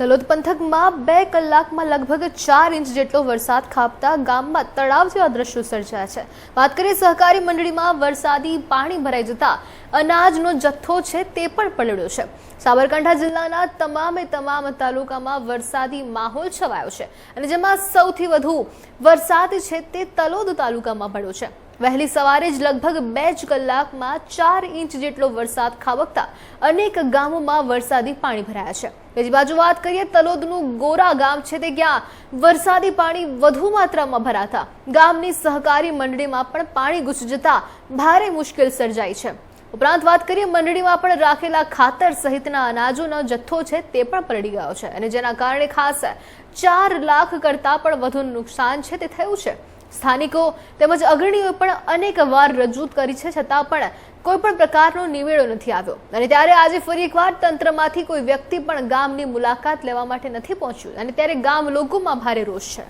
તલોદ પંથકમાં બે કલાકમાં લગભગ ચાર ઇંચ જેટલો વરસાદ ખાબતા ગામમાં તળાવ જેવા દ્રશ્યો સર્જાયા છે. વાત કરીએ સહકારી મંડળીમાં વરસાદી પાણી ભરાઈ જતા અનાજનો જથ્થો છે તે પણ પલળ્યો છે. સાબરકાંઠા જિલ્લાના તમામે તમામ તાલુકામાં વરસાદી માહોલ છવાયો છે અને જેમાં સૌથી વધુ વરસાદ છે તે તલોદ તાલુકામાં પડ્યો છે. વહેલી સવારે જ લગભગ બે જ કલાકમાં ચાર ઇંચ જેટલો વરસાદ ખાબકતા અનેક ગામોમાં વરસાદી પાણી ભરાયા છે. બીજી બાજુ વાત કરીએ, તલોદનું ગોરા ગામ છે તે ક્યાં વરસાદી પાણી વધુ માત્રામાં ભરાતા ગામની સહકારી મંડળીમાં પણ પાણી ઘૂસી જતા ભારે મુશ્કેલ સર્જાઈ છે. ઉપરાંત વાત કરીએ, મંડળીમાં પણ રાખેલા ખાતર સહિતના અનાજોનો જથ્થો છે તે પણ પલળી ગયો છે અને જેના કારણે ખાસ ચાર લાખ કરતાં પણ વધુ નુકસાન છે તે થયું છે. સ્થાનિકો તેમજ અગ્રણીઓએ પણ અનેક વાર રજૂઆત કરી છે, છતાં પણ કોઈ પણ પ્રકારનો નિવેડો નથી આવ્યો. અને ત્યારે આજે ફરી એકવાર તંત્રમાંથી કોઈ વ્યક્તિ પણ ગામની મુલાકાત લેવા માટે નથી પહોંચ્યું. અને ત્યારે ગામ લોકોમાં ભારે રોષ છે.